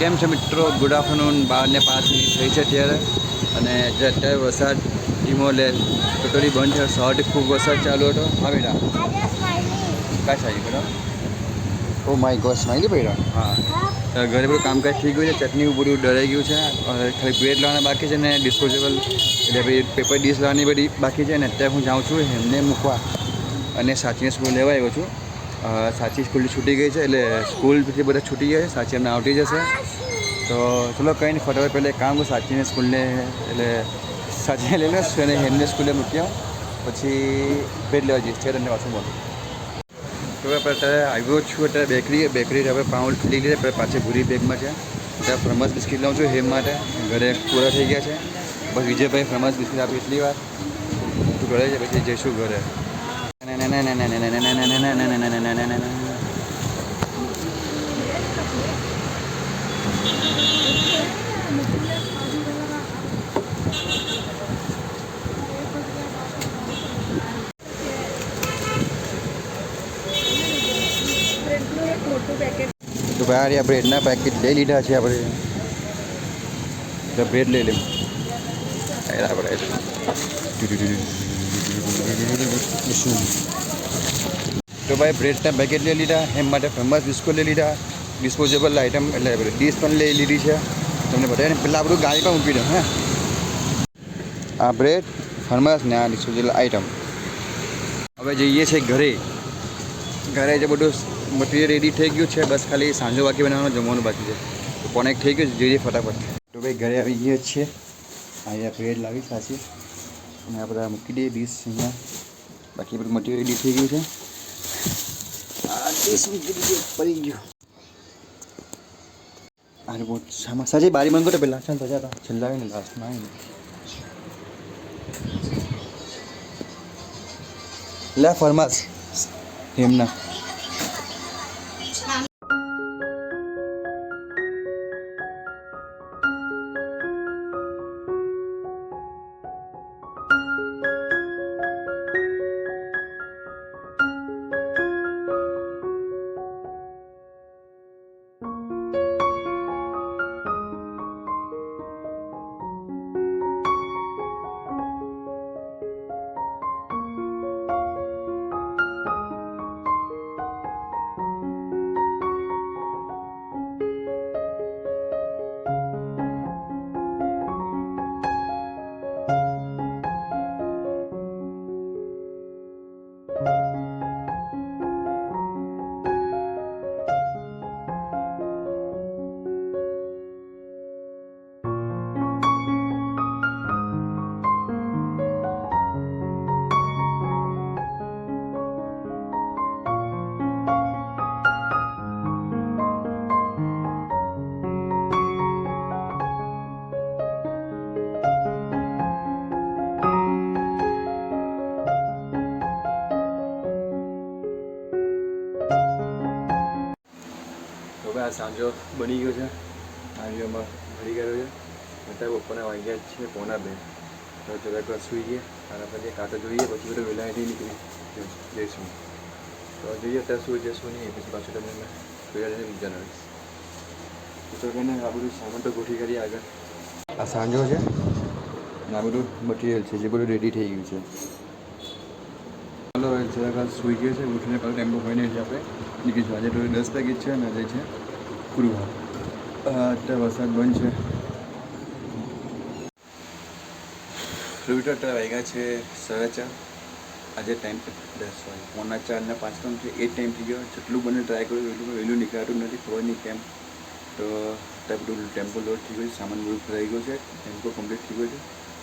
કેમ છે મિત્રો? ગુડ આફ્ટરનૂન બારને પાંચ મિનિટ થઈ છે અત્યારે. અને જે અત્યારે વરસાદ ધીમો લે ટોટલી બંધ છે. સવારથી ખૂબ વરસાદ ચાલુ હતો. હા બેટા? કાંઈ સારી બેટા ઓ માય ગોડ સ્માઈલી બેટા? હા. ઘરે બધું કામકાજ થઈ ગયું છે? ચટણી બધું ડરાઈ ગયું છે? ખાલી બ્રેડ લાવવાના બાકી છે ને ડિસ્પોઝેબલ એટલે ભાઈ પેપર ડીશ લાવવાની બધી બાકી છે ને? અત્યારે હું જાઉં છું એમને મૂકવા. અને સાચીને સ્કૂલ લેવા આવ્યો છું. સાચી સ્કૂલથી છૂટી ગઈ છે, એટલે સ્કૂલથી બધા છૂટી ગયા છે, સાચી અમને આવતી જશે. તો ચલો કંઈ નહીં, ફટાફટ પહેલાં કામ કરું, સાચીને સ્કૂલને, એટલે સાચીને લઈને અને હેમને સ્કૂલે મૂકી પછી ભેટ લેવા જઈશ છે તમને પાછું મળું તો અત્યારે આવ્યો છું, અત્યારે બેકરી બેકરી હવે પાઉલ લઈ લીધે પછી પાછી ભૂરી બેગમાં છે. ત્યાં ફ્રમસ બિસ્કિટ લઉં છું, હેમ માટે. ઘરે પૂરા થઈ ગયા છે. બસ વિજયભાઈ ફ્રમસ બિસ્કિટ આપી, એટલી વાર. ઘરે છે પછી જઈશું ઘરે. તો ભાઈ આ બ્રેડના પેકેટ લઈ લીધા છે આપણે. બ્રેડ લઈ લઈએ આપણે. તો ભાઈ બ્રેડના પેકેટ લઈ લીધા, એમ માટે ફેમસ બિસ્કુટ લઈ લીધા. ડિસ્પોઝેબલ આઇટમ એટલે ડીશ પણ લઈ લીધી છે. તમને બધાને પહેલાં આપણું ગાડી પણ મૂકી દઉં, હે. આ બ્રેડ ફેમસ ને આ ડિસ્પોઝેબલ આઇટમ હવે જઈએ છીએ ઘરે. ઘરે જે બધું મટીરિયલ રેડી થઈ ગયું છે, બસ ખાલી સાંજો બાકી બનાવવાનું, જમવાનું બાકી છે. તો કોનેક્ટ થઈ ગયું જઈએ ફટાફટ. તો ભાઈ ઘરે આવી ગયા છીએ. અહીંયા બ્રેડ લાવી સાચી. અને આ બધા મૂકી દઈએ ડીશ અહીંયા. બાકી બધું મટીરિયલ રેડી થઈ ગયું છે. આ ડીશ મૂકી દીધું, પડી ગયું. અરે બહુ સામા સાચે બારી બંધ કરો પહેલાં ચાલ તો જતા. છેલ્લા આવીને લાસ્ટમાં આવીને. લે ફરમાસ એમના. સાંજો બની ગયો છે. સાંજોમાં ભરી ગયો છે. અત્યારે બપોરના વાગ્યા જ છે. પોના બે. તો જરાક સુઈ સૂઈ ગયા અને પછી કાતો જોઈએ. પછી બધું વહેલાથી નીકળી જઈશ- તો જોઈએ અત્યારે શું જઈશું નહીં. પછી પાછું તમને મેં જઈને જણાવીશ તો કહીને આ બધું સામાન તો ગોઠવી કરીએ આગળ. આ સાંજો છે. અને આ બધું મટીરિયલ છે, જે બધું રેડી થઈ ગયું છે. ચાલો જરાક સુઈ સૂઈ ગયો છે. ઉઠીને પહેલાં ટેમ્પો ફાઈને આપણે નીકળીશું આજે તો દસ પેકેજ છે અને આજે છે ગુરુવાર અત્યારે વરસાદ બંધ છે. ફ્લુટર અત્યારે વાગ્યા છે સાડા ચાર. આજે ટાઈમ સોરી પોણા ચાર ને પાંચ ત્રણ છે. એ ટાઈમ થઈ ગયો. જેટલું બને ટ્રાય કર્યું, એટલું વહેલું નીકળાતું નથી. ખબર નહીં કેમ. તો અત્યારે બધું ટેમ્પો લોડ થઈ ગયો છે. સામાન બધું ભરાઈ ગયો છે. ટેમ્પો કમ્પ્લીટ થઈ ગયો છે.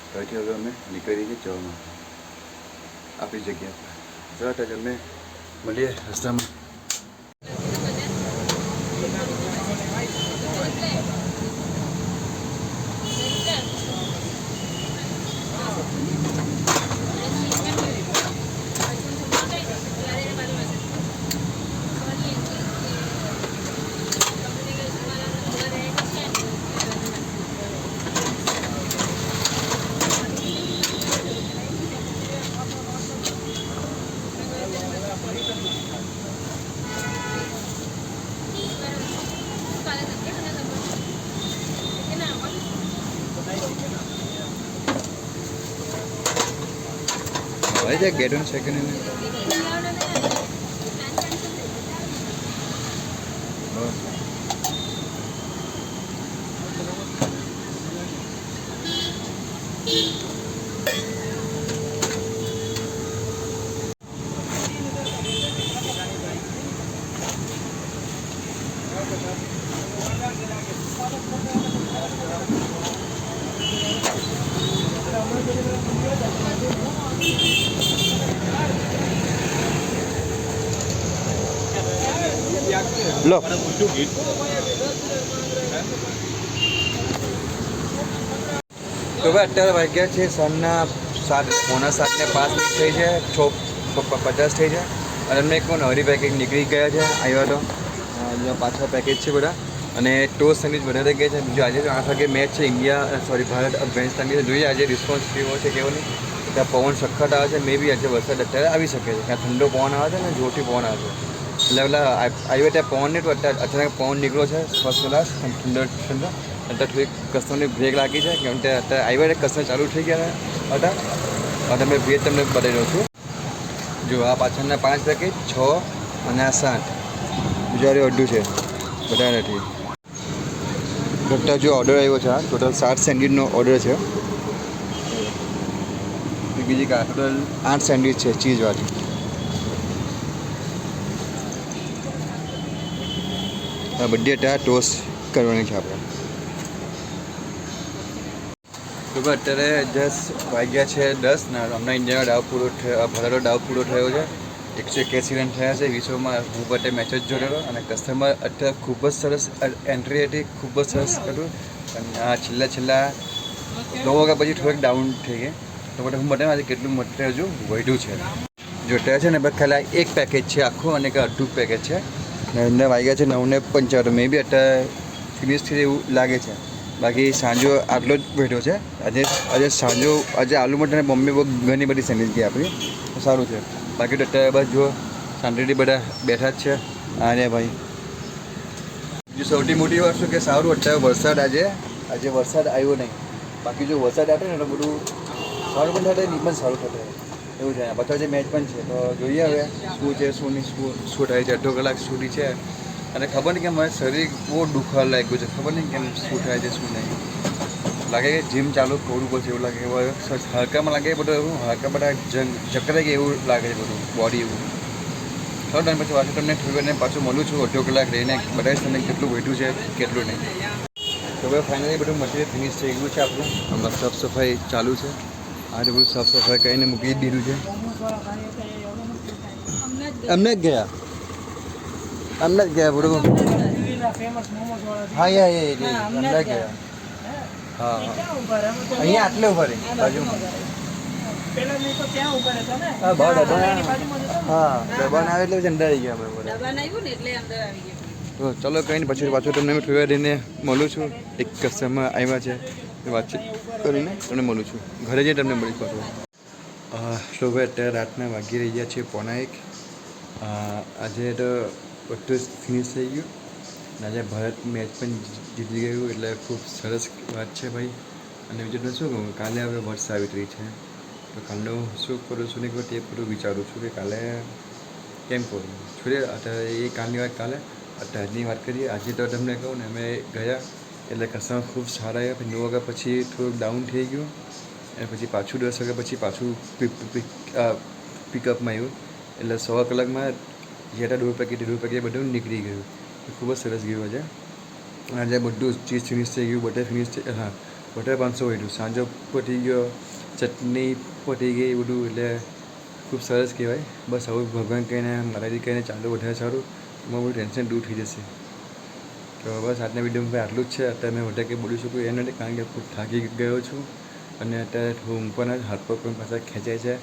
તો અહીંથી હવે અમે નીકળી છીએ જવા માટે આપણી જગ્યા પર. ચાલો ત્યારે અમે મળીએ રસ્તામાં. ભાઈ છે ગેટ ઓન સેકન્ડ લો. તો ભાઈ, અત્યારે વાગ્યા છે સાંજના સાત, પોણા સાતને પાંચ મિનિટ થઈ છે, છ પચાસ થઈ છે. અને અમને એક નવરી પેકેજ નીકળી ગયા છે, આવ્યા તો. અહીંયા પાછા પેકેજ છે બધા. અને ટોસ સેન્ડવિચ વધારે ગયા છે. બીજું આજે આઠ વાગે મેચ છે ઇન્ડિયા સોરી ભારત અફઘાનિસ્તાનની જોઈએ આજે રિસ્પોન્સ કેવો છે, કેવો નહીં. ત્યાં પવન સખત આવે છે. મે બી આજે વરસાદ અત્યારે આવી શકે છે. ત્યાં ઠંડો પવન આવે છે ને, જોરથી પવન આવે છે. એટલે પેલા આવ્યો ત્યાં પવન નહીં, તો અત્યારે અચાનક પવન નીકળ્યો છે ફર્સ્ટ ક્લાસ ઠંડો ઠંડો અત્યારે થોડીક કસ્ટમરની બ્રેક લાગી છે, કેમ કે અત્યારે આવ્યા એટલે કસ્ટમર ચાલુ થઈ ગયા હતા અને મેં ભેજ તમને બતાવી રહ્યો છું. જો, આ પાછળના પાંચ પેકેજ છ અને આ સાત. બીજા અડધું છે બધા નથી ડૉક્ટર જો ઓર્ડર આવ્યો છે ટોટલ સાત સેન્ડવિચનો ઓર્ડર છે. બીજી કા ટોટલ આઠ સેન્ડવિચ છે ચીઝવાળી આ અત્યારે ટોસ્ટ કરવાની છે આપણે. તો અત્યારે જસ્ટ વાગ્યા છે, દસ, ને હમણાં ઇન્ડિયાનો ડાવ પૂરો ભારતનો ડાવ પૂરો થયો છે. એકસો એક્યાસી રન થયા છે, વિશ્વમાં હું બટે મેચ જ જોડેલો અને કસ્ટમર અત્યારે ખૂબ જ સરસ એન્ટ્રી હતી, ખૂબ જ સરસ હતું. અને આ છેલ્લા છેલ્લા નવ વાગ્યા પછી થોડીક ડાઉન થઈ ગઈ. તો માટે હું બતાવું આજે કેટલું મટીરિયલ હજુ વધ્યું છે. જોતા છે ને, બસ ખાલી એક પેકેજ છે, આખું અને એક અડધું પેકેજ છે. ને વાગ્યા છે, નવને પંચાવન મે બી અત્યારે ફિનિશ થઈ એવું લાગે છે. બાકી સાંજો આટલો જ બેઠો છે. આજે આજે સાંજો, આજે આલુ મટર અને બોમ્બે બહુ ઘણી બધી સેન્ડવિચ ગઈ આપણી સારું છે. બાકી તો અત્યારે બસ જો શાંતિથી બધા બેઠા જ છે. અને ભાઈ. બીજું સૌથી મોટી વાત શું કે સારું, અત્યારે વરસાદ આજે. આજે વરસાદ આવ્યો નહીં. બાકી જો વરસાદ આવે ને, તો બધું સારું પણ થાય નહીં પણ સારું થશે એવું છે. આજે મેચ પણ છે, તો જોઈએ હવે શું છે, શું નહીં, શું શું થાય છે, અડધો કલાક સુધી છે. અને ખબર નહીં કે મારે શરીર બહુ દુખવા લાગ્યું છે. ખબર નહીં કેમ શું થાય છે, શું નહીં. લાગે કે જીમ ચાલુ કરવું પડશે એવું લાગે. હલકામાં લાગે બધું એવું. હડકા બધા ચક્કરે કે એવું લાગે છે બધું બોડી એવું. થોડો ટાઈમ પછી પાછું તમને વાર પાછું મળું છું, અડધો કલાક રહીને. બતાવીશ તમને કેટલું બેઠું છે, કેટલું નહીં. તો હવે ફાઇનલી બધું મટીરિયલ ફિનિશ થઈ ગયું છે આપણું. હમણાં સાફ સફાઈ ચાલુ છે. આજે બધું સાફ સફાઈ કરીને મૂકી દીધું છે. અમને જ ગયા. અમને જ ગયા બધું હા યા યા અમને ગયા. હા અહીંયા આટલે ઊભા રહી બાજુમાં. હા ડબ્બા આવે એટલે અંદર આવી ગયા અમે દબાણ ને ચલો કંઈ નહીં પછી પાછું તમને વાર રહીને મળું છું. એક કસ્ટમર આવ્યા છે. વાતચીત કરીને તમને મળું છું. ઘરે જઈને તમને મળી પાછું. તો ભાઈ, અત્યારે રાતના વાગી ગયા છે પોણા એક. આજે તો બધું ફિનિશ થઈ ગયું. અને આજે ભારત મેચ પણ જીતી ગયું, એટલે ખૂબ સરસ વાત છે ભાઈ. અને બીજું શું કહું, કાલે હવે વર્ષ આવી રહી છે. તો કાલે હું શું કરું છું ને તે બધું વિચારું છું કે કાલે કેમ કરું? છોડે અત્યારે એ કાલની વાત કાલે અત્યારે આજની વાત કરીએ. આજે તો તમને કહું ને, અમે ગયા એટલે કસ્ટમર ખૂબ સારા આવ્યા. પછી નવ વાગ્યા પછી થોડુંક ડાઉન થઈ ગયું. અને પછી પાછું દસ વાગ્યા પછી પાછું પિકઅપમાં આવ્યું. એટલે સવા કલાકમાં જે હતા દોઢ પેકેટ દોઢ પેકેટ બધું નીકળી ગયું. ખૂબ જ સરસ ગયું આજે. અને આજે બધું ચીઝ ફિનિશ થઈ ગયું બટર ફિનિશ થઈ, હા બટર પાંચસો વધ્યું સાંજો પટી ગયો, ચટણી પટી ગઈ બધું. એટલે ખૂબ સરસ કહેવાય. બસ હવે ભગવાન કહીને મારાજી કહીને ચાલુ વધારે સારું. એમાં બધું ટેન્શન દૂર થઈ જશે. તો બસ આજના વિડીયોમાં આટલું જ છે. અત્યારે મેં વધારે કંઈ બોલી શકું એ નથી, કારણ કે ખૂબ થાકી ગયો છું. અને અત્યારે હું પણ હાથ પગ પણ પાછા ખેંચાય છે.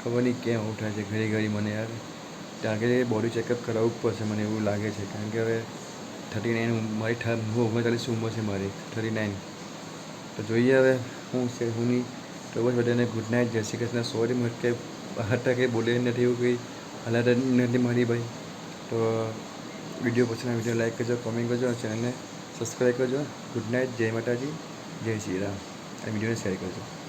ખબર નહીં કેમ આવું છે ઘડી ઘડી મને યાર. ત્યાં આગળ બોડી ચેકઅપ કરાવવું પડશે મને એવું લાગે છે. કારણ કે હવે થર્ટી નાઇન મારી હું ઓગણચાલીસ ઉંમર છે મારી થર્ટી નાઇન તો જોઈએ હવે હું છે, હું નહીં. તો બસ બધાને ગુડ નાઇટ જય શ્રી કૃષ્ણ. સોરી મત કે હતા કંઈ બોલે નથી એવું કંઈ. હાલત નથી મારી ભાઈ. તો વીડિયો પછીના વીડિયો લાઈક કરજો કોમેન્ટ કરજો ચેનલને સબસ્ક્રાઈબ કરજો. ગુડ નાઇટ જય માતાજી, જય શ્રી રામ. અને વિડીયોને શેર કરજો.